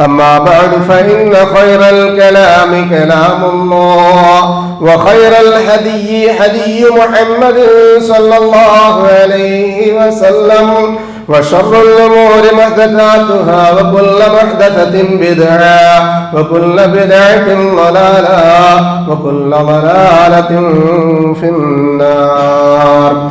أما بعد فإن خير الكلام كلام الله وخير الهدي هدي محمد صلى الله عليه وسلم وشر الأمور محدثاتها وكل محدثة بدعة وكل بدعة ضلالة وكل ضلالة في النار.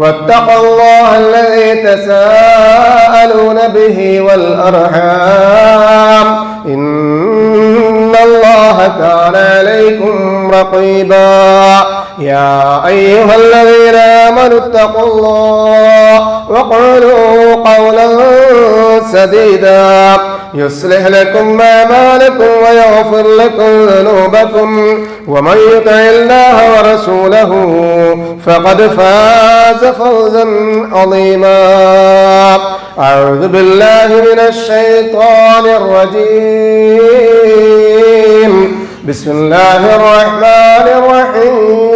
واتقوا الله الذي تساءلون به والأرحام. إن الله كان عليكم رقيبا. يا أيها الذين آمنوا اتقوا الله وقولوا قولا سديدا. يصلح لكم أعمالكم ويغفر لكم ذنوبكم. ومن يطع الله ورسوله فقد فاز فوزا عظيما. أعوذ بالله من الشيطان الرجيم. بسم الله الرحمن الرحيم.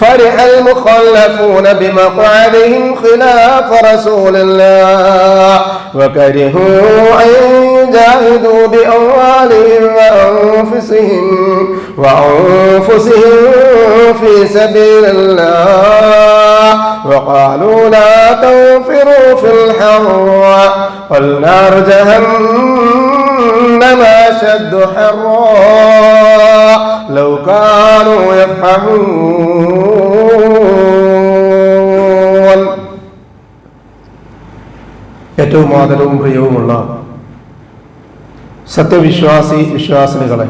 فرح المخلفون بمقعدهم خلاف رسول الله. وكرهوا أن يجاهدوا بأموالهم وأنفسهم وأنفسهم في سبيل الله. وقالوا لا تنفروا في الحر. نار جهنم أشد حرا لو كانوا يفقهون ഏറ്റവും ആദരവും പ്രിയവുമുള്ള സത്യവിശ്വാസി വിശ്വാസിനികളെ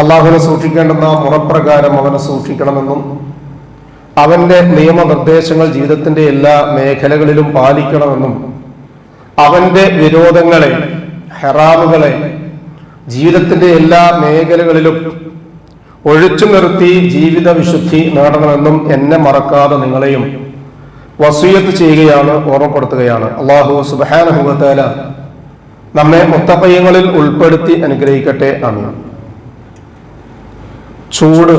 അള്ളാഹുവിനെ സൂക്ഷിക്കേണ്ടുന്ന മുറപ്രകാരം അവനെ സൂക്ഷിക്കണമെന്നും അവന്റെ നിയമനിർദ്ദേശങ്ങൾ ജീവിതത്തിന്റെ എല്ലാ മേഖലകളിലും പാലിക്കണമെന്നും അവന്റെ വിരോധങ്ങളെ ഹെറാമുകളെ ജീവിതത്തിന്റെ എല്ലാ മേഖലകളിലും ഒഴിച്ചു നിർത്തി ജീവിത വിശുദ്ധി നേടണമെന്നും എന്നെ മറക്കാതെ നിങ്ങളെയും വസൂയത്ത് ചെയ്യുകയാണ് ഓർമ്മപ്പെടുത്തുകയാണ്. അള്ളാഹു സുബാനഹുബത്തേല നമ്മെ മുത്തപ്പയ്യങ്ങളിൽ ഉൾപ്പെടുത്തി അനുഗ്രഹിക്കട്ടെ. അമീൻ ചൂട്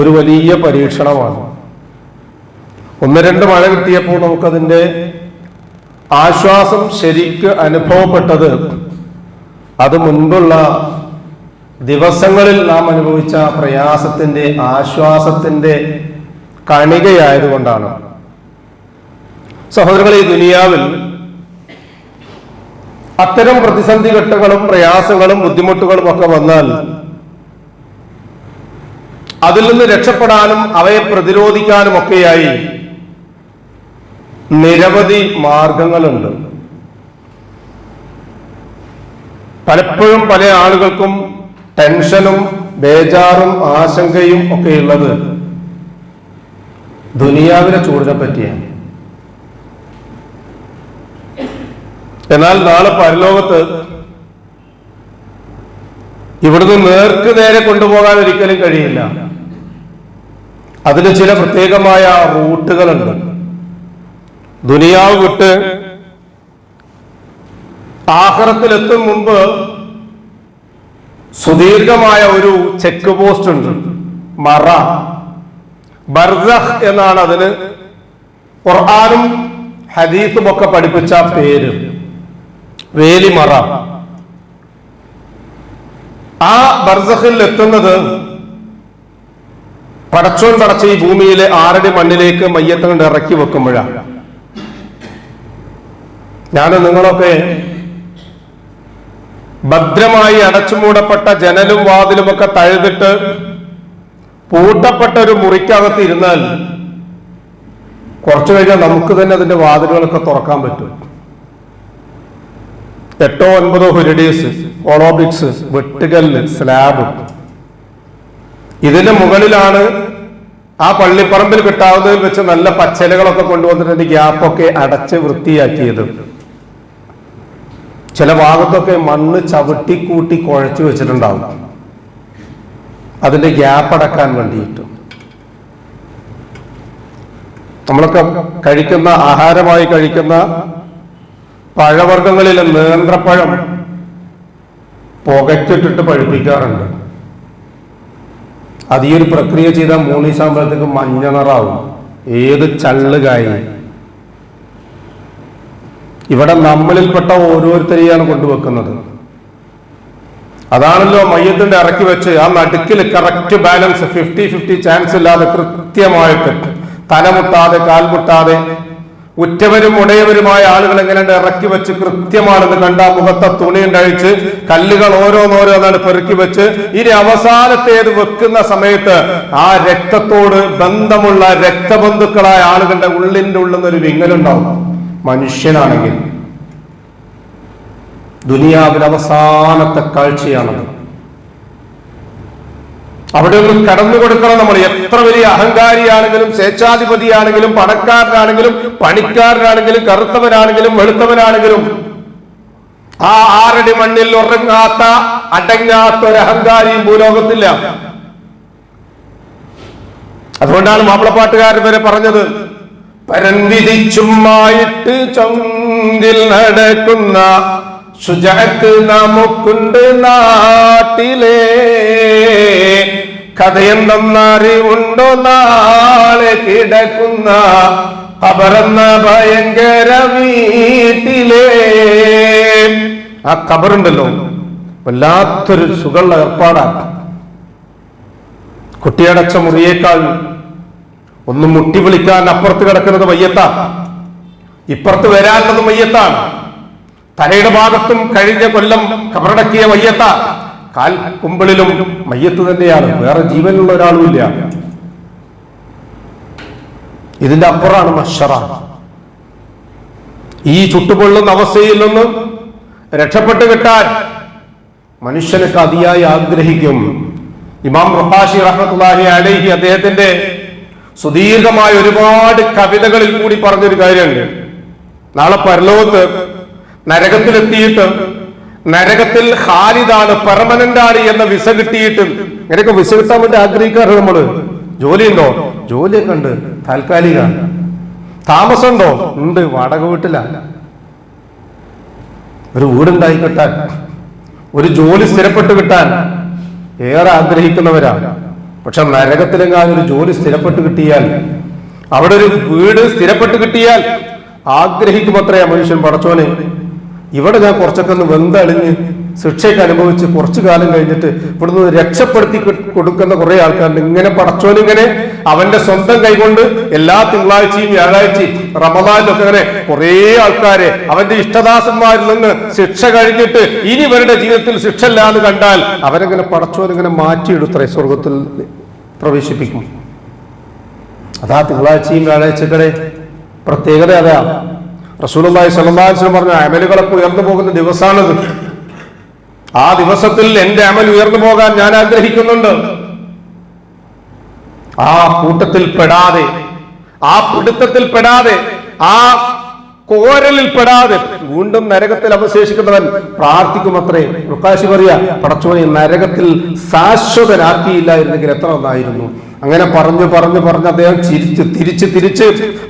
ഒരു വലിയ പരീക്ഷണമാണ്. ഒന്ന് രണ്ട് മഴ കിട്ടിയപ്പോൾ നമുക്കതിന്റെ ആശ്വാസം ശരിക്ക് അനുഭവപ്പെട്ടത് അത് മുൻപുള്ള ദിവസങ്ങളിൽ നാം അനുഭവിച്ച പ്രയാസത്തിന്റെ ആശ്വാസത്തിന്റെ കണികയായതുകൊണ്ടാണ്. സഹോദരങ്ങളെ ദുനിയാവിൽ അത്തരം പ്രതിസന്ധി ഘട്ടങ്ങളും പ്രയാസങ്ങളും ബുദ്ധിമുട്ടുകളും ഒക്കെ വന്നാൽ അതിൽ നിന്ന് രക്ഷപ്പെടാനും അവയെ പ്രതിരോധിക്കാനും ഒക്കെയായി നിരവധി മാർഗങ്ങളുണ്ട്. പലപ്പോഴും പല ആളുകൾക്കും ടെൻഷനും ബേജാറും ആശങ്കയും ഒക്കെ ഒക്കെയുള്ളത് ദുനിയാവിനെ ചൂടിനെ പറ്റിയാണ്. എന്നാൽ നാളെ പരലോകത്ത് ഇവിടുന്ന് നേർക്ക് നേരെ കൊണ്ടുപോകാൻ ഒരിക്കലും കഴിയില്ല. അതിന് ചില പ്രത്യേകമായ റൂട്ടുകളുണ്ട്. ദുനിയാവ് വിട്ട് ആഹ്റത്തിലെത്തും മുമ്പ് സുദീർഘമായ ഒരു ചെക്ക് പോസ്റ്റ് ഉണ്ട്. മറ. ബർസഹ് എന്നാണ് അതിന് ഖുർആാനും ഹദീസും ഒക്കെ പഠിപ്പിച്ച പേര്. വേലിമറ ആ ബർസഹിൽ എത്തുന്നത് പടച്ചോൻ പടച്ച ഈ ഭൂമിയിലെ ആറടി മണ്ണിലേക്ക് മയ്യത്തുകൊണ്ട് ഇറക്കി വെക്കുമ്പോഴാണ്. ഞാൻ നിങ്ങളൊക്കെ ഭദ്രമായി അടച്ചുമൂടപ്പെട്ട ജനലും വാതിലുമൊക്കെ തഴുതിട്ട് പൂട്ടപ്പെട്ട ഒരു മുറിക്കകത്ത് ഇരുന്നാൽ കുറച്ചു കഴിഞ്ഞാൽ നമുക്ക് തന്നെ അതിന്റെ വാതിലുകളൊക്കെ തുറക്കാൻ പറ്റും. എട്ടോ ഒൻപതോ ഹുരിഡീസ് ഓളോബിക്സ് വെട്ടുകല്ല് സ്ലാബ്. ഇതിന്റെ മുകളിലാണ് ആ പള്ളിപ്പറമ്പിൽ കിട്ടാവുന്നതിൽ വെച്ച് നല്ല പച്ചലകളൊക്കെ കൊണ്ടുവന്നിട്ട് ഗ്യാപ്പൊക്കെ അടച്ച് വൃത്തിയാക്കിയത്. ചില ഭാഗത്തൊക്കെ മണ്ണ് ചവിട്ടി കൂട്ടി കുഴച്ചു വെച്ചിട്ടുണ്ടാവും. അതിന്റെ ഗ്യാപ്പ് അടക്കാൻ വേണ്ടിയിട്ട്. നമ്മളൊക്കെ കഴിക്കുന്ന ആഹാരമായി കഴിക്കുന്ന പഴവർഗങ്ങളിൽ നേന്ത്രപ്പഴം പുകച്ചിട്ടിട്ട് പഴുപ്പിക്കാറുണ്ട്. അത് ഈ ഒരു പ്രക്രിയ ചെയ്താൽ മൂന്നീസാകുമ്പോഴത്തേക്ക് മഞ്ഞ നിറാവും ഏത് ചള്ളുകായി ഇവിടെ നമ്മളിൽപ്പെട്ട ഓരോരുത്തരെയാണ് കൊണ്ടുവെക്കുന്നത്. അതാണല്ലോ മയ്യത്തിന്റെ ഇറക്കി വെച്ച് ആ നടുക്കിൽ correct balance fifty fifty chance ഇല്ലാതെ കൃത്യമായിട്ട് തലമുട്ടാതെ കാൽമുട്ടാതെ ഉറ്റവരും ഉടയവരുമായ ആളുകൾ എങ്ങനെയുണ്ട് ഇറക്കി വെച്ച് കൃത്യമാണെന്ന് കണ്ട മുഖത്തെ തുണി ഉണ്ടായിച്ച് കല്ലുകൾ ഓരോന്നോരോന്നാണ് പെറുക്കി വെച്ച് ഇനി അവസാനത്തേത് വെക്കുന്ന സമയത്ത് ആ രക്തത്തോട് ബന്ധമുള്ള രക്തബന്ധുക്കളായ ആളുകളുടെ ഉള്ളിന്റെ ഉള്ളിൽ നിന്നൊരു വിങ്ങലുണ്ടാവും. മനുഷ്യനാണെങ്കിൽ ദുനിയാവിൽ അവസാനത്തെ കാഴ്ചയാണത്. അവിടെ ഒന്ന് കടന്നു കൊടുക്കണം നമ്മൾ. എത്ര വലിയ അഹങ്കാരിയാണെങ്കിലും സ്വേച്ഛാധിപതിയാണെങ്കിലും പണക്കാരനാണെങ്കിലും പണിക്കാരനാണെങ്കിലും കറുത്തവനാണെങ്കിലും വെളുത്തവനാണെങ്കിലും ആ ആറടി മണ്ണിൽ ഉറങ്ങാത്ത അടങ്ങാത്ത ഒരു അഹങ്കാരിയും ഭൂലോകത്തില്ല. അതുകൊണ്ടാണ് മാപ്പിളപ്പാട്ടുകാരൻ വരെ പറഞ്ഞത് പരന്തിരിച്ചുമായിട്ട് ചൊങ്കിൽ നടക്കുന്ന സുജാക്ക് നമുക്കുണ്ട് നാട്ടിലെ. കഥയെന്നറിവുണ്ടോ നാളെ കിടക്കുന്ന കബറെന്ന ഭയങ്കര വീട്ടിലെ. ആ കബറുണ്ടല്ലോ വല്ലാത്തൊരു സുഖമുള്ള ഏർപ്പാടാണ്. കുട്ടിയടച്ച മുറിയേക്കാൾ ഒന്ന് മുട്ടി വിളിക്കാൻ അപ്പുറത്ത് കിടക്കുന്നത് വയ്യത്താണ് ഇപ്പുറത്ത് വരാനുള്ളത് മയ്യത്താണ്. തലയുടെ ഭാഗത്തും കഴിഞ്ഞ കൊല്ലം കബറടക്കിയ മയ്യത്ത. കാൽ കുമ്പിളിലും മയ്യത്ത് തന്നെയാണ്. വേറെ ജീവനുള്ള ഒരാളുമില്ല ഇതിന്റെ അപ്പുറമാണ് മഷറ. ഈ ചുട്ടുപൊള്ളുന്ന അവസ്ഥയിൽ നിന്ന് രക്ഷപ്പെട്ട് കിട്ടാൻ മനുഷ്യനൊക്കെ അതിയായി ആഗ്രഹിക്കും. ഇമാം റഹാഷി റഹ്മത്തുള്ളാഹി അലൈഹി അദ്ദേഹത്തിന്റെ സുദീർഘമായ ഒരുപാട് കവിതകളിൽ കൂടി പറഞ്ഞൊരു കാര്യമുണ്ട്. നാളെ പരലോകത്ത് നരകത്തിലെത്തിയിട്ട് നരകത്തിൽ ഖാലിദാണ് പെർമനന്റ് ആണ് എന്ന വിസ കിട്ടിയിട്ട് ഇങ്ങനെയൊക്കെ വിസ കിട്ടാൻ വേണ്ടി ആഗ്രഹിക്കാറ് നമ്മൾ? ജോലിയുണ്ടോ? ജോലിയൊക്കെ ഉണ്ട്. താൽക്കാലിക. താമസം ഉണ്ടോ. ഉണ്ട് വാടക വീട്ടിലാണ് ഒരു വീടുണ്ടായി കിട്ടാൻ. ഒരു ജോലി സ്ഥിരപ്പെട്ട് കിട്ടാൻ ഏറെ ആഗ്രഹിക്കുന്നവരാണ് പക്ഷെ നരകത്തിലെങ്ങാനും ഒരു ജോലി സ്ഥിരപ്പെട്ട് കിട്ടിയാൽ അവിടെ ഒരു വീട് സ്ഥിരപ്പെട്ട് കിട്ടിയാൽ ആഗ്രഹിക്കുമത്രയാ മനുഷ്യൻ പടച്ചോനെ ഇവിടെ ഞാൻ കുറച്ചൊക്കെ ഒന്ന് വെന്തളിഞ്ഞ് ശിക്ഷയൊക്കെ അനുഭവിച്ച് കുറച്ചു കാലം കഴിഞ്ഞിട്ട് ഇവിടുന്ന് രക്ഷപ്പെടുത്തി കൊടുക്കുന്ന കുറെ ആൾക്കാരുണ്ട്. ഇങ്ങനെ പടച്ചോനിങ്ങനെ അവന്റെ സ്വന്തം കൈകൊണ്ട് എല്ലാ തിങ്കളാഴ്ചയും വ്യാഴാഴ്ചയും റമദാനിലൊക്കെ അങ്ങനെ കുറെ ആൾക്കാരെ അവന്റെ ഇഷ്ടദാസന്മാരിൽ നിന്ന് ശിക്ഷ കഴിഞ്ഞിട്ട് ഇനി ഇവരുടെ ജീവിതത്തിൽ ശിക്ഷ ഇല്ലാന്ന് കണ്ടാൽ അവരെങ്ങനെ പടച്ചോനിങ്ങനെ മാറ്റിയെടുത്തേ സ്വർഗത്തിൽ പ്രവേശിപ്പിക്കും. അതാ തിങ്കളാഴ്ചയും വ്യാഴാഴ്ചകളെ പ്രത്യേകത അതാ. അലൈഹി വസല്ലം പറഞ്ഞ അമലുകളൊക്കെ ഉയർന്നു പോകുന്ന ദിവസമാണിത് ആ ദിവസത്തിൽ എന്റെ അമൽ ഉയർന്നു പോകാൻ ഞാൻ ആഗ്രഹിക്കുന്നുണ്ട്. ആ കൂട്ടത്തിൽ പെടാതെ ആ പിടുത്തത്തിൽ പെടാതെ ആ കോരലിൽ പെടാതെ വീണ്ടും നരകത്തിൽ അവശേഷിക്കുന്നവൻ പ്രാർത്ഥിക്കുമത്രേ. പ്രകാശി പറയാ പടച്ചോനെ നരകത്തിൽ ശാശ്വതനാക്കിയില്ലായിരുന്നെങ്കിൽ എത്ര നന്നായിരുന്നു. അങ്ങനെ പറഞ്ഞു പറഞ്ഞു പറഞ്ഞ് അദ്ദേഹം ചിരിച്ച് തിരിച്ച് തിരിച്ച്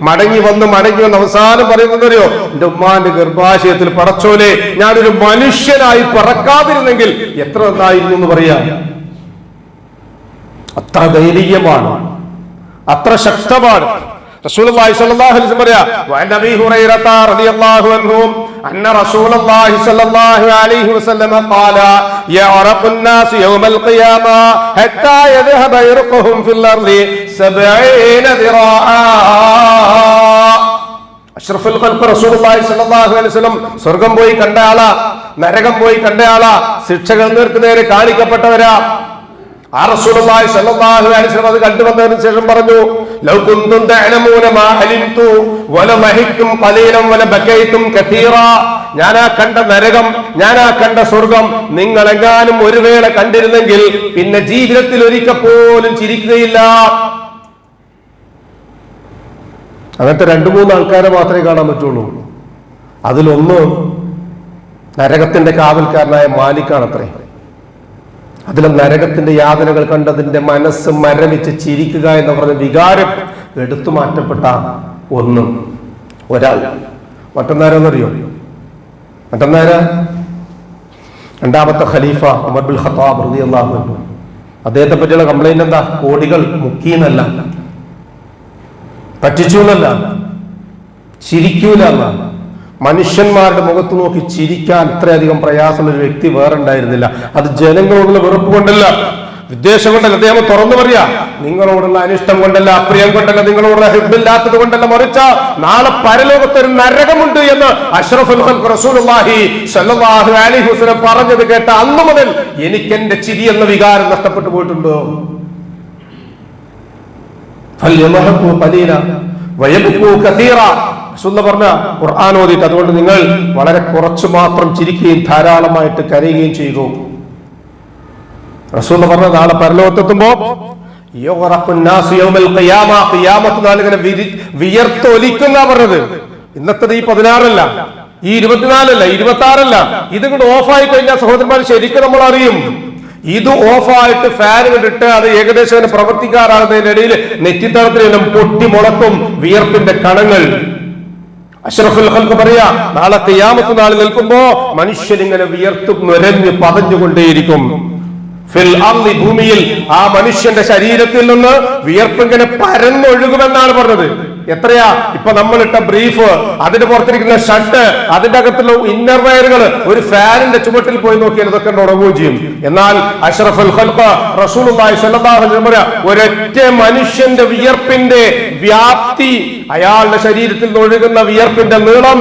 മടങ്ങി വന്ന് മടങ്ങി വന്ന് അവസാനം പറയുന്നത് അറിയോ എന്റെ ഉമ്മാന്റെ ഗർഭാശയത്തിൽ പടച്ചോലെ ഞാനൊരു മനുഷ്യനായി പറക്കാതിരുന്നെങ്കിൽ എത്ര നന്നായിരുന്നു എന്ന് പറയാ. അത്ര ധൈര്യമാണ് അത്ര ശക്തമാണ്. റസൂലുള്ളാഹി സ്വല്ലല്ലാഹു അലൈഹി വസല്ലം പറയാ വഅൻ അബീ ഹുറൈറത റളിയല്ലാഹു അൻഹു അന്ന റസൂലുള്ളാഹി സ്വല്ലല്ലാഹു അലൈഹി വസല്ലം ഖാല യഅറഖു الناس يوم القيامة حتى يذهب يرقهم في الأرض سبعين ذراعا അഷ്റഫുൽ ഖൽഖ് റസൂലുള്ളാഹി സ്വല്ലല്ലാഹു അലൈഹി വസല്ലം സ്വർഗം പോയി കണ്ട ആളാ നരകം പോയി കണ്ട ആളാ ശിക്ഷകൾ നേർക്ക് നേരെ കാണിക്കപ്പെട്ടവരാ ആ റസൂലുള്ളാഹി സ്വല്ലല്ലാഹു അലൈഹി വസല്ലം അത് കണ്ടുവന്നതിന് ശേഷം പറഞ്ഞു ലൗ കുന്തും തഅലമൂന മാ അലിംതു വല മഹിക്കും ഖലീലം വല ബകൈതും കതീറ ഞാൻ ആ കണ്ട നരകം ഞാൻ ആ കണ്ട സ്വർഗം നിങ്ങൾ എങ്ങാനും ഒരു വേള കണ്ടിരുന്നെങ്കിൽ പിന്നെ ജീവിതത്തിൽ ഒരിക്കൽ പോലും ചിരിക്കുകയില്ല. അങ്ങനത്തെ രണ്ടു മൂന്ന് ആൾക്കാരെ മാത്രമേ കാണാൻ പറ്റുള്ളൂ. അതിലൊന്ന് നരകത്തിന്റെ കാവൽക്കാരനായ മാലിക്കാണത്രേ. അതിലെ നരകത്തിന്റെ യാതനകൾ കണ്ടതിന്റെ മനസ്സ് മരവിച്ച് ചിരിക്കുക എന്ന് പറഞ്ഞ വികാരം എടുത്തു മാറ്റപ്പെട്ട ഒന്ന് ഒരാൾ. മറ്റൊന്നാരെന്നറിയോ? മറ്റൊന്നാര? രണ്ടാമത്തെ ഖലീഫ ഉമർ ബിൽ ഖത്താബ് അൻഹു. അദ്ദേഹത്തെ പറ്റിയുള്ള കംപ്ലൈന്റ് എന്താ? കോടികൾ മുക്കിയെന്നല്ല. പറ്റിച്ചു എന്നല്ല ചിരിക്കൂല മനുഷ്യന്മാരുടെ മുഖത്ത് നോക്കി ചിരിക്കാൻ ഇത്രയധികം പ്രയാസമുള്ള ഒരു വ്യക്തി വേറെ ഉണ്ടായിരുന്നില്ല. അത് ജനങ്ങളോടുള്ള വെറുപ്പ് കൊണ്ടല്ല. വിദ്വേഷം കൊണ്ടല്ല. അദ്ദേഹം തുറന്നു പറയാ. നിങ്ങളോടുള്ള അനിഷ്ടം കൊണ്ടല്ല അപ്രിയം കൊണ്ടല്ല നിങ്ങളോടുള്ള ഹിബില്ലാത്തത് കൊണ്ടല്ല മറിച്ച നാളെ പരലോകത്ത് ഒരു നരകമുണ്ട് എന്ന് അഷ്റഫുൽ റസൂലുള്ളാഹി സ്വല്ലല്ലാഹു അലൈഹി വസല്ലം പറഞ്ഞത് കേട്ട അന്ന് മുതൽ എനിക്ക് എന്റെ ചിരി എന്ന വികാരം നഷ്ടപ്പെട്ടു പോയിട്ടുണ്ടോ? ഫല്യമഹഖു ഖലീല വയബ്കു കതീറ ഹഫ്സെന്ന് പറഞ്ഞ ഖുർആൻ ഓതിയിട്ട് അതുകൊണ്ട് നിങ്ങൾ വളരെ കുറച്ചു മാത്രം ചിരിക്കുകയും ധാരാളമായിട്ട് കരയുകയും ചെയ്തു. റസൂൽ പറഞ്ഞ നാളെ പരലോകത്തെത്തുമ്പോ വിയർത്തൊലിക്കുന്ന പറഞ്ഞത്. ഇന്നത്തത് ഈ പതിനാറല്ല ഈ ഇരുപത്തിനാലല്ല ഇരുപത്തി ആറല്ല ഇതിങ്ങോട്ട് ഓഫായി കഴിഞ്ഞാൽ സഹോദരന്മാർ ശരിക്കും നമ്മൾ അറിയും. ഇത് ഓഫായിട്ട് ഫാൻ കണ്ടിട്ട് അത് ഏകദേശം പ്രവർത്തിക്കാറാകുന്നതിനിടയിൽ നെറ്റിത്തരത്തിലെല്ലാം പൊട്ടി മുളക്കും വിയർപ്പിന്റെ കണങ്ങൾ. അഷ്റഫുൽ ഖൽക്ക് പറയാ നാളെ ഖിയാമത്ത് നാൾ നിൽക്കുമ്പോ മനുഷ്യൻ ഇങ്ങനെ വിയർത്തു നുരഞ്ഞ് പതഞ്ഞുകൊണ്ടേയിരിക്കും. ഫിൽ അർളി ഭൂമിയിൽ ആ മനുഷ്യന്റെ ശരീരത്തിൽ നിന്ന് വിയർപ്പ് ഇങ്ങനെ പരന്നൊഴുകുമെന്നാണ് പറഞ്ഞത്. എത്രയാ? ഇപ്പൊ നമ്മളിട്ട ബ്രീഫ് അതിന്റെ പുറത്തിരിക്കുന്ന ഷർട്ട് അതിന്റെ അകത്തുള്ള ഇന്നർ വയറുകൾ ഒരു ഫാനിന്റെ ചുവട്ടിൽ പോയി നോക്കിയാൽ ഇതൊക്കെ ഉണങ്ങുകയും ചെയ്യും എന്നാൽ അഷ്റഫുൽ ഒരൊറ്റ മനുഷ്യന്റെ വിയർപ്പിന്റെ വ്യാപ്തി അയാളുടെ ശരീരത്തിൽ ഒഴുകുന്ന വിയർപ്പിന്റെ നീളം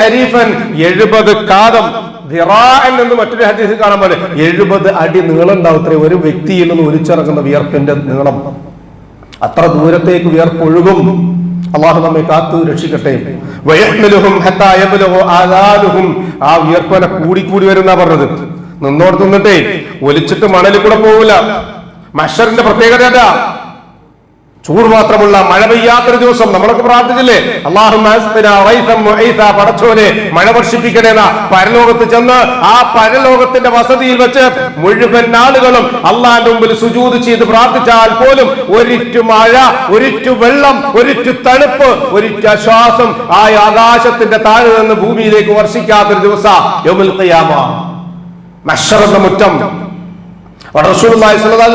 ഹരീഫൻ എഴുപത് കാതം. എന്ന് മറ്റൊരു ഹദീസിൽ കാണാൻ പോലെ എഴുപത് അടി നീളം ഉണ്ടാവും ഒരു വ്യക്തിയിൽ നിന്ന് ഒലിച്ചിറങ്ങുന്ന വിയർപ്പിന്റെ നീളം. അത്ര ദൂരത്തേക്ക് വിയർപ്പൊഴുകും. അള്ളാഹു നമ്മെ കാത്തു രക്ഷിക്കട്ടെ. ആദാലുഹും. ആ വിയർപ്പന കൂടി കൂടി വരുന്ന പറഞ്ഞത്. നിന്നോട് നിന്നിട്ടേ ഒലിച്ചിട്ട് മണലിൽ കൂടെ പോവില്ല മഷറിന്റെ പ്രത്യേകത അതാ. ചൂട് മാത്രമുള്ള മഴ പെയ്യാത്തൊരു ദിവസം നമ്മളൊക്കെ പ്രാർത്ഥിച്ചില്ലേ? അള്ളാഹു പടച്ചോനെ മഴ വർഷിപ്പിക്കണേന്ന. പരലോകത്ത് ചെന്ന് ആ പരലോകത്തിന്റെ വസതിയിൽ വെച്ച് മുഴുവൻ ആളുകളും അള്ളാന്റെ മുമ്പിൽ സുജൂത് ചെയ്ത് പ്രാർത്ഥിച്ചാൽ പോലും ഒരിറ്റു മഴ ഒരിറ്റു വെള്ളം ഒരിറ്റു തണുപ്പ് ഒരിറ്റു ശ്വാസം ആ ആകാശത്തിന്റെ താഴെ നിന്ന് ഭൂമിയിലേക്ക് വർഷിക്കാത്തൊരു ദിവസം. മുറ്റം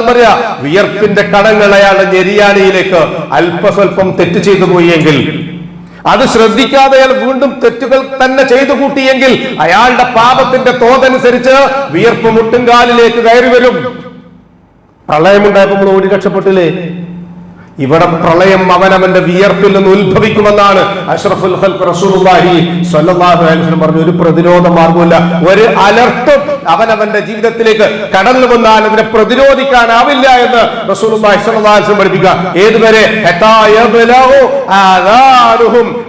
പറയാ വിയർപ്പിന്റെ കടങ്ങൾ അയാളുടെ ഞെരിയാനയിലേക്ക് അല്പസ്വല്പം തെറ്റ് ചെയ്തു പോയെങ്കിൽ. അത് ശ്രദ്ധിക്കാതെ അയാൾ വീണ്ടും തെറ്റുകൾ തന്നെ ചെയ്തു കൂട്ടിയെങ്കിൽ അയാളുടെ പാപത്തിന്റെ തോതനുസരിച്ച് വിയർപ്പ് മുട്ടുംകാലിലേക്ക് കയറി വരും. പ്രളയമുണ്ടായപ്പോൾ നമ്മൾ ഓടി രക്ഷപ്പെട്ടില്ലേ? ഇവിടെ പ്രളയം അവനവന്റെ വിയർപ്പിൽ നിന്ന് ഉത്ഭവിക്കുമെന്നാണ് അഷ്റഫുൽ പറഞ്ഞു. ഒരു പ്രതിരോധ മാർഗമില്ല ഒരു അലർട്ടും അവനവന്റെ ജീവിതത്തിലേക്ക് കടന്നു വന്നാൽ അതിനെ പ്രതിരോധിക്കാനാവില്ല എന്ന് പഠിപ്പിക്കുക. ഏതുവരെ?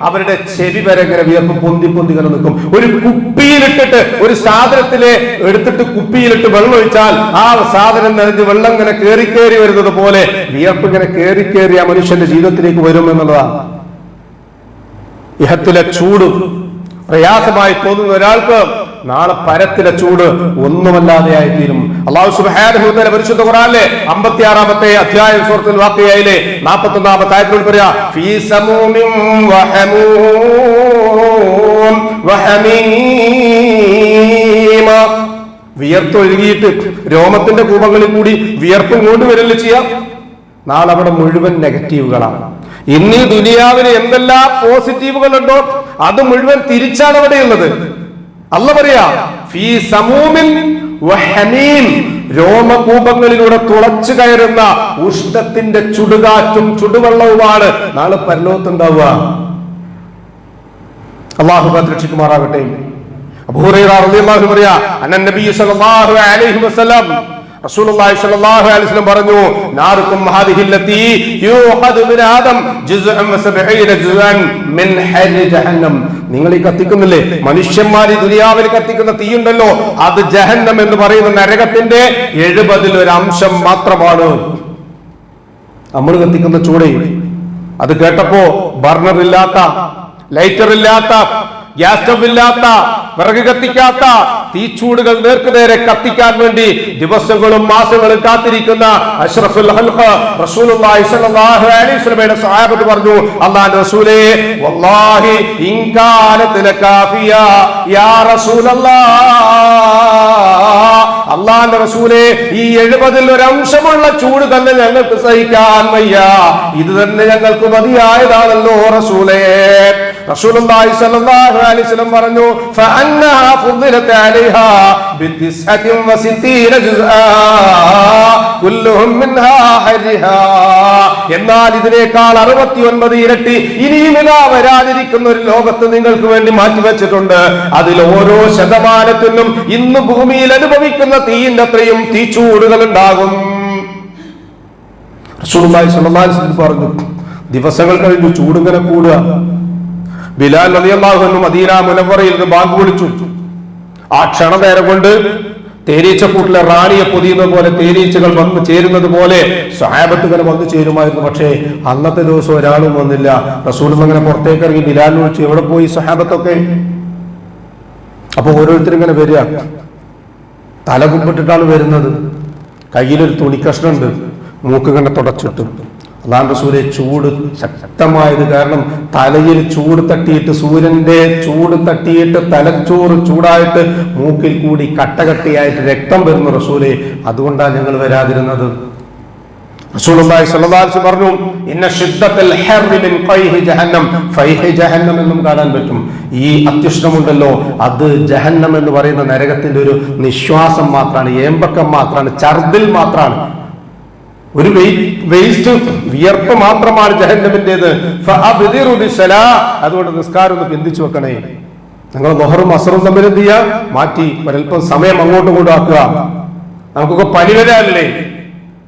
അവരുടെ ചെവി വരെ ഇങ്ങനെ വിയർപ്പ് പൊന്തി പൊന്തി ഇങ്ങനെ നിൽക്കും. ഒരു കുപ്പിയിലിട്ടിട്ട് ഒരു സാധനത്തിലെ എടുത്തിട്ട് കുപ്പിയിലിട്ട് വെള്ളം ഒഴിച്ചാൽ ആ സാധനം നിറഞ്ഞ് വെള്ളം ഇങ്ങനെ കയറി കയറി വരുന്നത് പോലെ വിയർപ്പ് ഇങ്ങനെ കയറി കയറി ആ മനുഷ്യന്റെ ജീവിതത്തിലേക്ക് വരും എന്നുള്ളതാണ്. ഇഹത്തിലെ ചൂടും പ്രയാസമായി തോന്നുന്ന ഒരാൾക്ക് നാളെ പരത്തിലെ ചൂട് ഒന്നുമല്ലാതെയായി തീരും അള്ളാഹു സുബ്ഹാനഹു പരിശുദ്ധ പരിശുദ്ധ ഖുർആനിലെ 56ാമത്തെ അധ്യായം സൂറത്തുൽ വാഖിയയിലെ 41ാമത്തെ ആയത്തിൽ പറയാ ഫീ വിയർത്തൊഴുകിയിട്ട് രോമത്തിന്റെ കൂപങ്ങളിൽ കൂടി വിയർപ്പും കൊണ്ടുവരല്ലേ ചെയ്യാം? നാളെ അവിടെ മുഴുവൻ നെഗറ്റീവുകളാണ്. ഇന്നീ ദുനിയാവിന് എന്തെല്ലാം പോസിറ്റീവുകളുണ്ടോ? അത് മുഴുവൻ തിരിച്ചാണ് അവിടെയുള്ളത്. അല്ല പറയാ ഫീ സമൂമിൻ രോമകൂപങ്ങളിലൂടെ തുളച്ചു കയറുന്ന ഉഷ്ണത്തിന്റെ ചുടുകാറ്റും ചുടുവെള്ളവുമാണ് നാളെ പരലോകത്തുണ്ടാവുക. അള്ളാഹു രക്ഷിക്കുമാറാകട്ടെ. പറഞ്ഞു നാറുക്കും നിങ്ങൾ ഈ കത്തിക്കുന്നില്ലേ? മനുഷ്യന്മാർ ഈ ദുനിയാവിൽ കത്തിക്കുന്ന തീയുണ്ടല്ലോ. അത് ജഹന്നം എന്ന് പറയുന്ന നരകത്തിന്റെ എഴുപതിൽ ഒരു അംശം മാത്രമാണ്. നമ്മൾ കത്തിക്കുന്ന ചൂട്. അത് കേട്ടപ്പോ ബർണർ ഇല്ലാത്ത ലൈറ്റർ ഇല്ലാത്ത ഗ്യാസ് സ്റ്റവ് ഇല്ലാത്ത വിറക് കത്തിക്കാത്ത തീച്ചൂടുകൾ നേർക്കുനേരെ കത്തിക്കാൻ വേണ്ടി ദിവസങ്ങളും മാസങ്ങളും കാത്തിരിക്കുന്ന അഷ്റഫുൽ ഹൽഖ് റസൂലുള്ളാഹി സ്വല്ലല്ലാഹു അലൈഹി വസല്ലമയുടെ സ്വഹാബത്ത് പറഞ്ഞു അല്ലാഹുവിന്റെ റസൂലേ വല്ലാഹി ഇൻ കാനത് ലകാഫിയ യാ റസൂലല്ലാഹ്. അള്ളാന്റെ റസൂലെ ഈ എഴുപതിൽ ഒരു അംശമുള്ള ചൂട് തന്നെ ഞങ്ങൾക്ക് സഹിക്കാൻ വയ്യ. ഇത് തന്നെ ഞങ്ങൾക്ക് മതിയായതാണല്ലോ റസൂലേ. റസൂലുള്ളാഹി സ്വല്ലല്ലാഹു അലൈഹി വസല്ലം പറഞ്ഞു ഫഅന്നഹാ ഫുദ്ദിലത അലൈഹാ ബിതിസ്അതിൻ മിൻഹാ എന്നാൽ ഇതിനേക്കാൾ അറുപത്തിയൊൻപത് ഇരട്ടി ഇനിയും വരാതിരിക്കുന്ന ഒരു ലോകത്ത് നിങ്ങൾക്ക് വേണ്ടി മാറ്റിവെച്ചിട്ടുണ്ട് അതിൽ ഓരോ ശതമാനത്തിനും ഇന്ന് ഭൂമിയിൽ അനുഭവിക്കുന്ന തീയിന്റെ അത്രയും തീച്ചൂടുകൾ ഉണ്ടാകും. പറഞ്ഞു ദിവസങ്ങൾ കഴിഞ്ഞു ചൂടിങ്ങനെ കൂടുക. ബിലാൽ അൻഹു മദീന മുനവറയിൽ നിന്ന് ബാങ്ക് വിളിച്ചു. ആ ക്ഷണനേരം കൊണ്ട് തേനീച്ചക്കൂട്ടിലെ റാണിയെ പൊതിയുന്നത് പോലെ തേനീച്ചകൾ വന്നു ചേരുന്നത് പോലെ സഹാബത്ത് ഇങ്ങനെ വന്നു ചേരുമായിരുന്നു. പക്ഷേ അന്നത്തെ ദിവസം ഒരാളും വന്നില്ല. റസൂൽ അങ്ങനെ പുറത്തേക്ക് ഇറങ്ങി ബിലാൽ വിളിച്ചു. എവിടെ പോയി സഹാബത്തൊക്കെ അപ്പൊ ഓരോരുത്തരും ഇങ്ങനെ വരിക. തല കുമ്പിട്ടിട്ടാണ് വരുന്നത്. കയ്യിലൊരു തുണിക്കഷ്ണുണ്ട് മൂക്ക് കണ്ട തുടച്ചിട്ട്. അതാണ് റസൂലെ ചൂട് ശക്തമായത് കാരണം തലയിൽ ചൂട് തട്ടിയിട്ട് സൂര്യന്റെ ചൂട് തട്ടിയിട്ട് തലച്ചോറ് ചൂടായിട്ട് മൂക്കിൽ കൂടി കട്ടകട്ടിയായിട്ട് രക്തം വരുന്നു റസൂലെ. അതുകൊണ്ടാണ് ഞങ്ങൾ വരാതിരുന്നത്. റസൂലുള്ളാഹി പറഞ്ഞു ഇന്ന ശിദ്ദത്തുൽ ഹർരി ജഹന്നം. ഫൈഹി എന്നും കാണാൻ പറ്റും. ഈ അത്യുഷ്ണമുണ്ടല്ലോ അത് ജഹന്നം എന്ന് പറയുന്ന നരകത്തിന്റെ ഒരു നിശ്വാസം മാത്രമാണ് ഏമ്പക്കം മാത്രമാണ് ചർദിൽ മാത്രമാണ് ഒരു വേസ്റ്റ് വിയർപ്പ് മാത്രമാണ് ജഹന്നമിന്റേത്. അതുകൊണ്ട് നിസ്കാരം ഒന്ന് ബന്ധിച്ചു വെക്കണേ. നിങ്ങൾ നൊഹറും അസറും തമ്മിൽ എന്ത് ചെയ്യുക മാറ്റി ഒരൽപ്പം സമയം അങ്ങോട്ടും ഇങ്ങോട്ടും ആക്കുക. നമുക്കൊക്കെ പനി വരാറില്ലേ?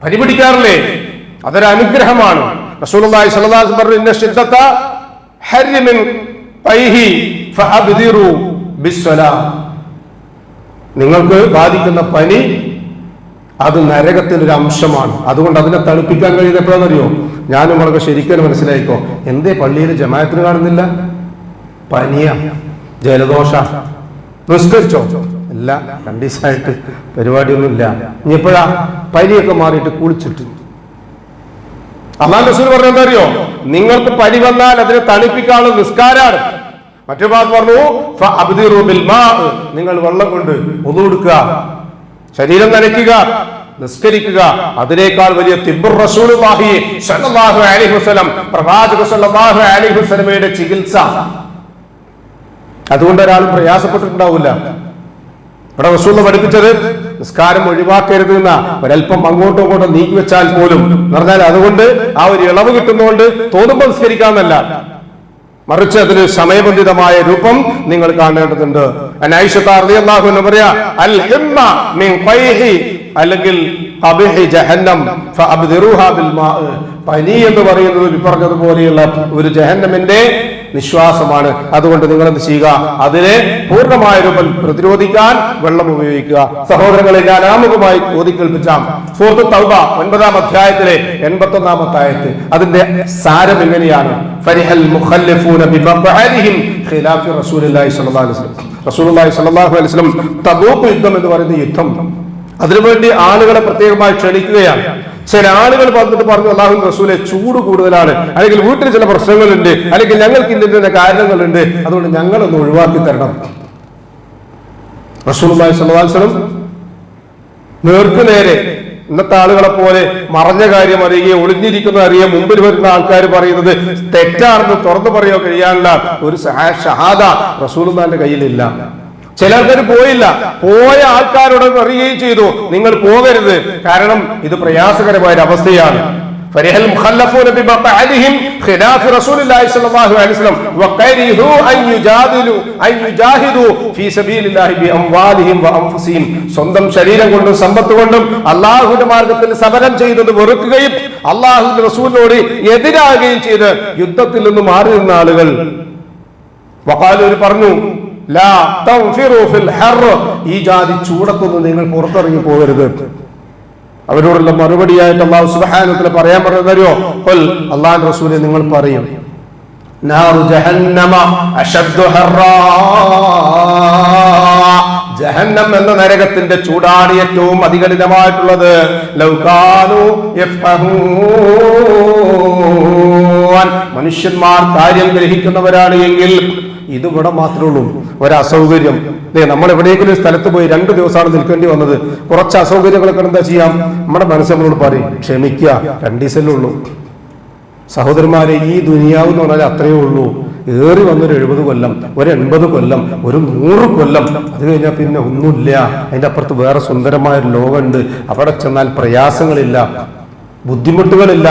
പനി പിടിക്കാറില്ലേ? അതൊരു അനുഗ്രഹമാണ്. റസൂലുള്ളാഹി സ്വല്ലല്ലാഹു അലൈഹി വസല്ലം ഇന്ന ശിദ്ദത ഫഅബ്ദിറു ബിസ്സലാം. നിങ്ങൾക്ക് ബാധിക്കുന്ന പനി അത് നരകത്തിന്റെ ഒരു അംശമാണ്. അതുകൊണ്ട് അതിനെ തണുപ്പിക്കാൻ കഴിയുന്ന എപ്പോഴാണെന്നറിയോ? ഞാനും വളരെ ശരിക്കും മനസ്സിലായിക്കോ. എന്തേ പള്ളിയിൽ ജമായത്തിന് കാണുന്നില്ല? പനിയ ജലദോഷ. നിസ്കരിച്ചോ? ഇല്ല കണ്ടീസായിട്ട് ദിവസമായിട്ട് പരിപാടിയൊന്നും ഇല്ല ഇനി എപ്പോഴാ പനിയൊക്കെ മാറിയിട്ട് കുളിച്ചിട്ട്. അള്ളാൻ റസൂൽ പറഞ്ഞ എന്താ അറിയോ നിങ്ങൾക്ക് പനി വന്നാൽ അതിനെ തണുപ്പിക്കാനുള്ള നിസ്കാരാണ്. മറ്റൊരു ഭാഗത്ത് പറഞ്ഞു നിങ്ങൾ വെള്ളം കൊണ്ട് ഒതുകൊടുക്കുക കൊടുക്കുക. ശരീരം നനയ്ക്കുക നിസ്കരിക്കുക അതിനേക്കാൾ വലിയ തിബുർ റസൂലുള്ളാഹി സ്വല്ലല്ലാഹു അലൈഹി വസല്ലം പ്രവാചക സ്വല്ലല്ലാഹു അലൈഹി വസല്ലമയുടെ ചികിത്സ. അതുകൊണ്ട് ഒരാളും പ്രയാസപ്പെട്ടിട്ടുണ്ടാവില്ല. ഇവിടെ റസൂൽ പഠിപ്പിച്ചത് നിസ്കാരം ഒഴിവാക്കരുത് എന്ന ഒരല്പം അങ്ങോട്ടും ഇങ്ങോട്ടും നീക്കി വെച്ചാൽ പോലും. എന്ന് പറഞ്ഞാൽ അതുകൊണ്ട് ആ ഒരു ഇളവ് കിട്ടുന്നതുകൊണ്ട് തോന്നുമ്പോൾ നിസ്കരിക്കാന്നല്ല മറിച്ച് അതിന് സമയബന്ധിതമായ രൂപം നിങ്ങൾ കാണേണ്ടതുണ്ട്. അനായിഷത്ത് റളിയല്ലാഹു അൻഹ പറയാ അൽ അല്ലെങ്കിൽ പനി എന്ന് പറയുന്നത് പറഞ്ഞതുപോലെയുള്ള ഒരു ജഹന്നമിന്റെ നിശ്വാസമാണ് അതുകൊണ്ട് നിങ്ങൾ എന്ത് ചെയ്യുക? അതിനെ പൂർണമായ രൂപം പ്രതിരോധിക്കാൻ വെള്ളം ഉപയോഗിക്കുക. സഹോദരങ്ങളെ ഞാൻ ആമുഖമായി ചോദിക്കേൽപ്പിച്ചാം. സുഹൃത്ത് തൗബ ഒൻപതാം അധ്യായത്തിലെ എൺപത്തി ഒന്നാമത്തെ ആയത്ത്. അതിന്റെ സാരം എങ്ങനെയാണ് ഫരിഹൽ മുഖല്ലഫൂന റസൂലുള്ളാഹി സ്വല്ലല്ലാഹു അലൈഹി വസല്ലം. റസൂലുള്ളാഹി സ്വല്ലല്ലാഹു അലൈഹി വസല്ലം യുദ്ധം എന്ന് പറയുന്ന യുദ്ധം. അതിനുവേണ്ടി ആളുകളെ പ്രത്യേകമായി ക്ഷണിക്കുകയാണ്. ചില ആളുകൾ പറഞ്ഞിട്ട് പറഞ്ഞു അള്ളാഹു റസൂലെ ചൂട് കൂടുതലാണ്. അല്ലെങ്കിൽ വീട്ടിൽ ചില പ്രശ്നങ്ങളുണ്ട്. അല്ലെങ്കിൽ ഞങ്ങൾക്ക് ഇന്ന കാരണങ്ങളുണ്ട്. അതുകൊണ്ട് ഞങ്ങളൊന്ന് ഒഴിവാക്കി തരണം. വസല്ലം നേർക്ക് നേരെ ഇന്നത്തെ ആളുകളെ പോലെ മറഞ്ഞ കാര്യം അറിയുകയും ഒളിഞ്ഞിരിക്കുന്ന അറിയുക മുമ്പിൽ വരുന്ന ആൾക്കാർ പറയുന്നത് തെറ്റാണെന്ന് തുറന്നു പറയോ കഴിയാനുള്ള ഒരു ഷഹാദ റസൂൽ കയ്യിലില്ല. ചിലർക്കൊരു പോയില്ല പോയ ആൾക്കാരോട് പറയുകയും ചെയ്തു നിങ്ങൾ പോകരുത് കാരണം ഇത് പ്രയാസകരമായ ഒരു അവസ്ഥയാണ് فرح المخلفون بمقعدهم خلاف رسول الله صلى الله عليه وسلم وكرهوا ان يجادلوا ان يجاهدوا في سبيل الله باموالهم وانفسهم സ്വന്തം ശരീരം കൊണ്ടും സമ്പത്ത് കൊണ്ടും അള്ളാഹുവിന്റെ മാർഗത്തിൽ സമരം ചെയ്തത് വെറുക്കുകയും അള്ളാഹുവിന്റെ റസൂലിനോട് എതിരാകുകയും ചെയ്ത് യുദ്ധത്തിൽ നിന്ന് മാറി നിന്ന ആളുകൾ വക്കാലൂർ പറഞ്ഞു ഈ ജാതി ചൂടത്തൊന്നും നിങ്ങൾ പുറത്തിറങ്ങി പോകരുത്. അവരോടുള്ള മറുപടിയായിട്ട് അള്ളാഹു സുബ്ഹാനഹു പറയാൻ പറഞ്ഞോ കൊൽ അള്ളാഹു റസൂലെ നിങ്ങൾ പറയും. ജഹന്നം എന്ന നരകത്തിന്റെ ചൂടാണ് ഏറ്റവും അധികലിതമായിട്ടുള്ളത് ലൗകാനു. മനുഷ്യന്മാർ കാര്യം ഗ്രഹിക്കുന്നവരാണ് എങ്കിൽ ഇത് ഇവിടെ മാത്രമേ ഉള്ളൂ. ഒരസൗകര്യം. നമ്മൾ എവിടെയെങ്കിലും ഒരു സ്ഥലത്ത് പോയി രണ്ട് ദിവസമാണ് നിൽക്കേണ്ടി വന്നത്. കുറച്ച് അസൗകര്യങ്ങളൊക്കെ എന്താ ചെയ്യാം? നമ്മുടെ മനസ്സ് നമ്മളോട് പറയും ക്ഷമിക്കുക രണ്ട് ദിവസമല്ലേ ഉള്ളൂ. സഹോദരന്മാരെ ഈ ദുനിയാവ് എന്ന് പറഞ്ഞാൽ അത്രയേ ഉള്ളൂ. ഏറി വന്നൊരു എഴുപത് കൊല്ലം ഒരു എൺപത് കൊല്ലം ഒരു നൂറ് കൊല്ലം. അത് കഴിഞ്ഞാൽ പിന്നെ ഒന്നുമില്ല. അതിന്റെ അപ്പുറത്ത് വേറെ സുന്ദരമായ ഒരു ലോകമുണ്ട്. അവിടെ ചെന്നാൽ പ്രയാസങ്ങളില്ല ബുദ്ധിമുട്ടുകളില്ല.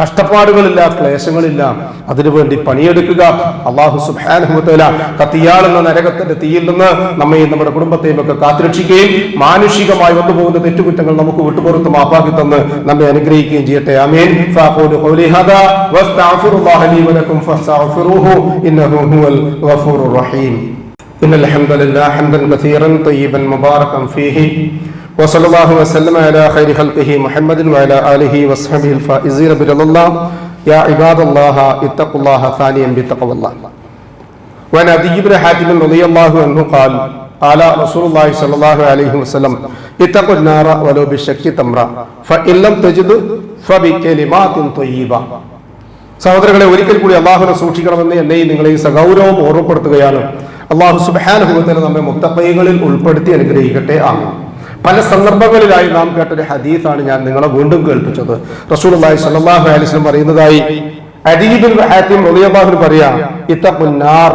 കഷ്ടപ്പാടുകളില്ല ക്ലേശങ്ങളില്ല. അതിനുവേണ്ടി പണിയെടുക്കുക. അള്ളാഹു സുബാനുഭവത്തില കത്തിയാൾ എന്ന നരകത്തിന്റെ തീയിൽ നിന്ന് നമ്മയും നമ്മുടെ കുടുംബത്തെയും ഒക്കെ കാത്തുരക്ഷിക്കുകയും മാനുഷികമായി വന്നുപോകുന്ന തെറ്റുകുറ്റങ്ങൾ നമുക്ക് വിട്ടുപുറത്ത് മാപ്പാക്കി തന്ന് നമ്മെ അനുഗ്രഹിക്കുകയും ചെയ്യട്ടെ. അമീൻ റഹീം. ഇന്നൽ ഹംദലില്ലാഹി ഹംദൻ കസീറൻ തയ്യിബൻ മുബാറകൻ ഫീഹി. وصلى الله وسلم على خير خلقه محمد وعلى آله وصحبه الفائزين برضا الله يا عباد الله اتقوا الله ثانيا بتقوى الله وعن أبي بن حاتم رضي الله عنه قال قال رسول الله صلى الله عليه وسلم اتقوا النار ولو بالشك تمرة فإن لم تجدوا فبكلمات طيبة സഹോദരങ്ങളെ ഒരിക്കൽ കൂടി അള്ളാഹുനെ സൂക്ഷിക്കണമെന്ന് എന്നെയും നിങ്ങളെയും സഗൗരവം ഓർമ്മപ്പെടുത്തുകയാണ് അള്ളാഹു സുബാനുഭവത്തിന് നമ്മെ മുത്തപ്പൈകളിൽ ഉൾപ്പെടുത്തി അനുഗ്രഹിക്കട്ടെ ആമീൻ പല സന്ദർഭങ്ങളിലായി നാം കേട്ടൊരു ഹദീസാണ് ഞാൻ നിങ്ങളെ വീണ്ടും കേൾപ്പിച്ചത്. റസൂൽ സല്ലാഹു അലിസ്ലം പറയുന്നതായി അദീബുൽ ഹാത്തിം ഇത്തഖുന്നാർ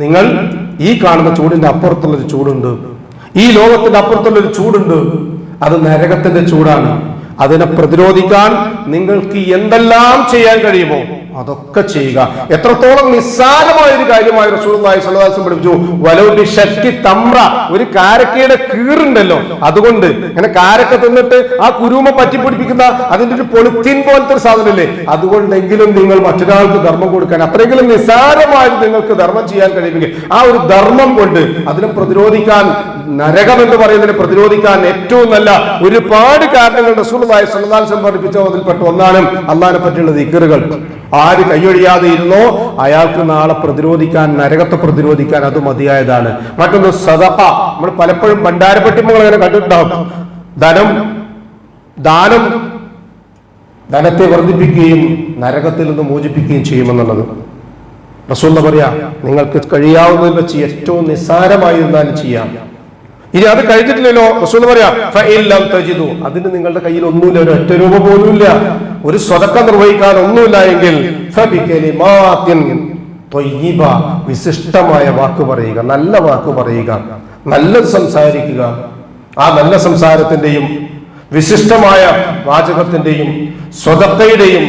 നിങ്ങൾ ഈ കാണുന്ന ചൂടിന്റെ അപ്പുറത്തുള്ളൊരു ചൂടുണ്ട്. ഈ ലോകത്തിന്റെ അപ്പുറത്തുള്ളൊരു ചൂടുണ്ട്. അത് നരകത്തിന്റെ ചൂടാണ്. അതിനെ പ്രതിരോധിക്കാൻ നിങ്ങൾക്ക് എന്തെല്ലാം ചെയ്യാൻ കഴിയുമോ? അതൊക്കെ ചെയ്യുക. എത്രത്തോളം നിസ്സാരമായ ഒരു കാര്യമായി അലൈഹി വസല്ലം പഠിപ്പിച്ചു. വലൗബി ശക്തി തമ്ര. ഒരു കാരക്കയുടെ കീറുണ്ടല്ലോ. അതുകൊണ്ട് ഇങ്ങനെ കാരക്ക തിന്നിട്ട് ആ കുരുമ പറ്റി പിടിപ്പിക്കുന്ന അതിന്റെ ഒരു പൊളിത്തീൻ പോലത്തെ ഒരു സാധനമില്ലേ? അതുകൊണ്ടെങ്കിലും നിങ്ങൾ മറ്റൊരാൾക്ക് ധർമ്മം കൊടുക്കാൻ അത്രയെങ്കിലും നിസ്സാരമായി നിങ്ങൾക്ക് ധർമ്മം ചെയ്യാൻ കഴിയുമെങ്കിൽ ആ ഒരു ധർമ്മം കൊണ്ട് അതിനെ പ്രതിരോധിക്കാൻ നരകം എന്ന് പറയുന്നതിനെ പ്രതിരോധിക്കാൻ ഏറ്റവും നല്ല ഒരുപാട് കാരണങ്ങൾ അലൈഹി വസല്ലം പഠിപ്പിച്ച അതിൽപ്പെട്ട ഒന്നാണ് അള്ളാഹിനെ പറ്റിയുള്ള ദിക്കറുകൾ ആര് കൈയൊഴിയാതെ ഇരുന്നോ അയാൾക്ക് നാളെ പ്രതിരോധിക്കാൻ നരകത്തെ പ്രതിരോധിക്കാൻ അത് മതിയായതാണ്. മറ്റൊന്ന് സദപ്പ നമ്മൾ പലപ്പോഴും ഭണ്ഡാരപ്പെട്ടിമകൾ അങ്ങനെ കണ്ടിട്ടുണ്ടാവും. ധനം ദാനം ധനത്തെ വർദ്ധിപ്പിക്കുകയും നരകത്തിൽ നിന്ന് മോചിപ്പിക്കുകയും ചെയ്യുമെന്നുള്ളത്. റസൂൽ പറയാ? നിങ്ങൾക്ക് കഴിയാവുന്നതിൽ വെച്ച് ഏറ്റവും നിസ്സാരമായി നിന്നാലും ചെയ്യാം. ഇനി അത് കഴിഞ്ഞിട്ടില്ലല്ലോ. റസൂൽ പറയാം അതിന് നിങ്ങളുടെ കയ്യിൽ ഒന്നുമില്ല ഒരു ഒറ്റ രൂപ പോലും ഇല്ല ഒരു സ്വതക്കം നിർവഹിക്കാൻ ഒന്നുമില്ല എങ്കിൽ വിശിഷ്ടമായ വാക്ക് പറയുക നല്ല വാക്ക് പറയുക നല്ലത് സംസാരിക്കുക. ആ നല്ല സംസാരത്തിന്റെയും വിശിഷ്ടമായ വാചകത്തിന്റെയും സ്വതക്കയുടെയും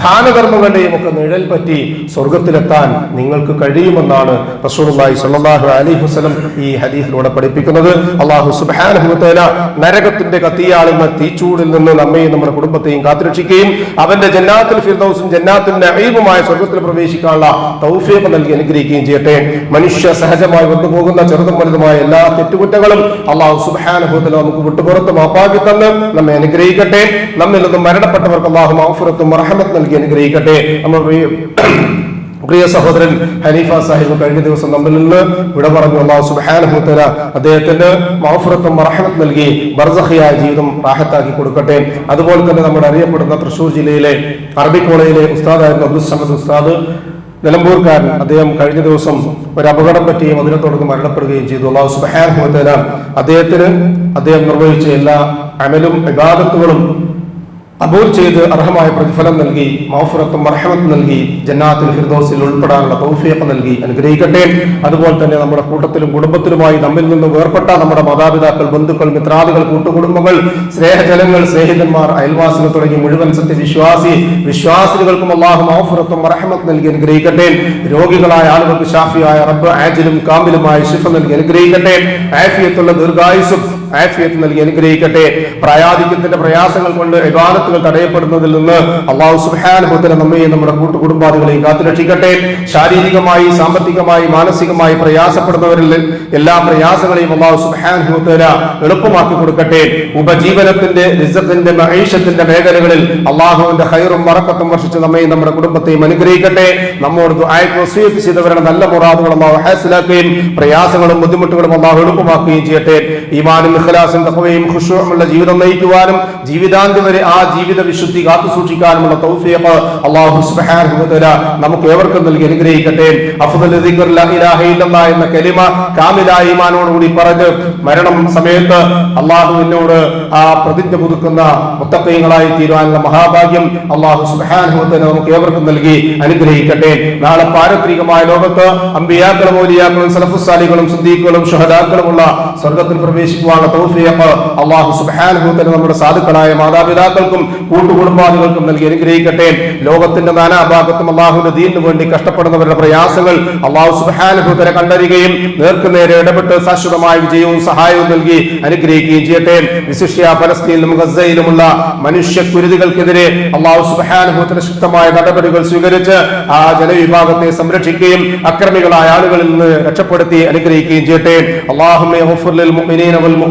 ദാനധർമ്മങ്ങളുടെയും ഒക്കെ നിഴൽ പറ്റി സ്വർഗത്തിലെത്താൻ നിങ്ങൾക്ക് കഴിയുമെന്നാണ് റസൂലുള്ളാഹി സ്വല്ലല്ലാഹു അലി വസല്ലം ഈ ഹദീസിലൂടെ പഠിപ്പിക്കുന്നത്. അള്ളാഹു സുബ്ഹാനഹു വതആല നരകത്തിന്റെ കത്തിയാളുന്ന തീച്ചൂടിൽ നിന്ന് നമ്മയും നമ്മുടെ കുടുംബത്തെയും കാത്തുരക്ഷിക്കുകയും അവന്റെ ജന്നാത്തിൽ ഫിർദൌസും ജന്നാത്തിന്റെ നഈമുമായ സ്വർഗത്തിൽ പ്രവേശിക്കാനുള്ള തൗഫീഖ് നൽകി അനുഗ്രഹിക്കുകയും ചെയ്യട്ടെ. മനുഷ്യ സഹജമായി വന്നുപോകുന്ന ചെറുതും വലുതുമായ എല്ലാ തെറ്റുകുറ്റങ്ങളും അള്ളാഹു സുബ്ഹാനഹു വതആല നമുക്ക് വിട്ടുപുറത്ത് മാപ്പാക്കി തന്ന് നമ്മെ അനുഗ്രഹിക്കട്ടെ. നമ്മിൽ നിന്നും മരണപ്പെട്ടവർക്ക് അള്ളാഹു മഹഫുറത്തും റഹമത്ത് നൽകി അനുഗ്രഹിക്കട്ടെ. നമ്മൾ പ്രിയ- സഹോദരൻ ഹനീഫ സാഹിബ് കഴിഞ്ഞ ദിവസം നമ്മിൽ നിന്ന് വിട പറഞ്ഞു. അള്ളാഹു സുബാനുഭൂത്തല അദ്ദേഹത്തിന് മൗഫുറത്തും റഹമത്ത് നൽകി. ബർസഹിയായ ജീവിതം റാഹത്താക്കി കൊടുക്കട്ടെ. അതുപോലെ തന്നെ നമ്മുടെ അറിയപ്പെടുന്ന തൃശൂർ ജില്ലയിലെ അറബി കോളേജിലെ ഉസ്താദായിരുന്ന അബ്ദുൽ സമദ് ഉസ്താദ് നിലമ്പൂർക്കാരൻ അദ്ദേഹം കഴിഞ്ഞ ദിവസം ഒരു അപകടം പറ്റിയും അതിനെ തുടർന്ന് മരണപ്പെടുകയും ചെയ്തു. അള്ളാഹു സുബ്ഹാനഹു വതആല അദ്ദേഹത്തിന് അദ്ദേഹം നിർവഹിച്ച എല്ലാ അമലും ഇബാദത്തുകളും അബൂൽ ചെയ്ത് അർഹമായ പ്രതിഫലം നൽകി മൗഫുറത്തും മർഹമത്ത് നൽകി ജന്നാത്തിൽ ഹിർദോസിൽ ഉൾപ്പെടാനുള്ള തൗഫിയൊക്കെ നൽകി അനുഗ്രഹിക്കട്ടെ. അതുപോലെ തന്നെ നമ്മുടെ കൂട്ടത്തിലും കുടുംബത്തിലുമായി നമ്മിൽ നിന്ന് വേർപ്പെട്ട നമ്മുടെ മാതാപിതാക്കൾ ബന്ധുക്കൾ മിത്രാദികൾ കൂട്ടുകുടുംബങ്ങൾ സ്നേഹജനങ്ങൾ സ്നേഹിതന്മാർ അയൽവാസികൾ തുടങ്ങി മുഴുവൻ സത്യവിശ്വാസി വിശ്വാസികൾക്കും അള്ളാഹു മൗഫുറത്തും മർഹമത്ത് നൽകി അനുഗ്രഹിക്കട്ടെ. രോഗികളായ ആളുകൾക്ക് ഷാഫിയായ റബ്ബ് ആജിലും കാമിലുമായ ശിഫ നൽകി അനുഗ്രഹിക്കട്ടെ. ആഫിയത്തുള്ള ദീർഘായുസും ആഫിയത്ത് നൽകി അനുഗ്രഹിക്കട്ടെ. പ്രായാധിക്യത്തിന്റെ പ്രയാസങ്ങൾ കൊണ്ട് ഇബാദത്തുകൾ തടയപ്പെടുന്നതിൽ നിന്ന് അള്ളാഹു സുഹാനുഭവത്തിന് നമ്മയും നമ്മുടെ കൂട്ടു കുടുംബാദികളെയും കാത്തുരക്ഷിക്കട്ടെ ശാരീരികമായി സാമ്പത്തികമായി മാനസികമായി പ്രയാസപ്പെടുന്നവരിൽ എല്ലാ പ്രയാസങ്ങളെയും അള്ളാഹു സുഹാനുഭവത്തിന് എളുപ്പമാക്കി കൊടുക്കട്ടെ. ഉപജീവനത്തിന്റെ റിസത്തിന്റെ മഹീഷത്തിന്റെ മേഖലകളിൽ അള്ളാഹുവിന്റെ ഹൈറും മറക്കത്തും വർഷിച്ച് നമ്മയും നമ്മുടെ കുടുംബത്തെയും അനുഗ്രഹിക്കട്ടെ. നമ്മോട് ചെയ്തവരുടെ നല്ല മുറാദുകൾ അള്ളാഹു ഹാസിലാക്കുകയും പ്രയാസങ്ങളും ബുദ്ധിമുട്ടുകളും അള്ളാഹു എളുപ്പമാക്കുകയും ചെയ്യട്ടെ. ഈമാനും ഇഖ്ലാസും തഖ്വയും ഖുശൂഉമുള്ള ജീവിതം നയിക്കുവാനും ജീവിതാന്ത്യം വരെ ആ ജീവിത വിശുദ്ധി കാത്തു സൂക്ഷിക്കാനുമുള്ള തൗഫീഖ് അല്ലാഹു സുബ്ഹാനഹു വ തആല നമുക്ക് ഏവർക്കും നൽകി അനുഗ്രഹിക്കട്ടെ. അഫ്ദൽ ദിക്ർ ലാ ഇലാഹ ഇല്ലല്ലാഹ് എന്ന കലിമ കാമിലായ ഈമാനോടുകൂടി പറഞ്ഞ് മരണം സമയത്ത് അള്ളാഹുവിനോട് ആ പ്രതിജ്ഞ പുതുക്കുന്ന മുത്തക്കയങ്ങളായി തീരുവാനുള്ള മഹാഭാഗ്യം അള്ളാഹു തആല നമുക്ക് ഏവർക്കും നൽകി അനുഗ്രഹിക്കട്ടെ. നാളെ പാരത്രികമായ ലോകത്ത് അമ്പിയാക്കളും ഓലിയാക്കളും സലഫുസാലികളും സുദ്ദീഖുകളും ഷഹദാക്കളുമുള്ള സ്വർഗത്തിൽ പ്രവേശിക്കുവാനുള്ള അള്ളാഹു തആല നമ്മുടെ സാധുക്കളായ മാതാപിതാക്കൾക്കും കൂട്ടുകുടുംബാദികൾക്കും നൽകി അനുഗ്രഹിക്കട്ടെ. ലോകത്തിന്റെ നാനാഭാഗത്തും അള്ളാഹുവിന്റെ ദീനു വേണ്ടി കഷ്ടപ്പെടുന്നവരുടെ പ്രയാസങ്ങൾ അള്ളാഹു തആല കണ്ടറിയുകയും നേർക്കുനേരെ ഇടപെട്ട് ശാശ്വതമായ വിജയവും സഹായവും നൽകി അനുഗ്രഹിക്കുകയും ചെയ്യട്ടെ. വിശിഷ്യ ഫലസ്തീനിലും ഗസയിലുമുള്ള മനുഷ്യ കുരുതികൾക്കെതിരെ അള്ളാഹു തആല ശക്തമായ നടപടികൾ സ്വീകരിച്ച് ആ ജനവിഭാഗത്തെ സംരക്ഷിക്കുകയും അക്രമികളായ ആളുകളിൽ നിന്ന് രക്ഷപ്പെടുത്തി അനുഗ്രഹിക്കുകയും ചെയ്യട്ടെ. അള്ളാഹുമ്മ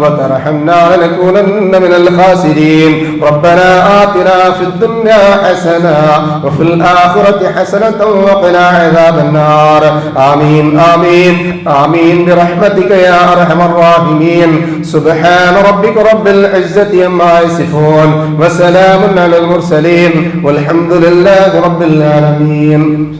وترحمنا لنكونن من الخاسرين. ربنا آتنا في الدنيا حسنة وفي الآخرة حسنة وقنا عذاب النار. آمين آمين آمين. برحمتك يا أرحم الراحمين. سبحان ربك رب العزة عما يصفون وسلام على المرسلين والحمد لله رب العالمين.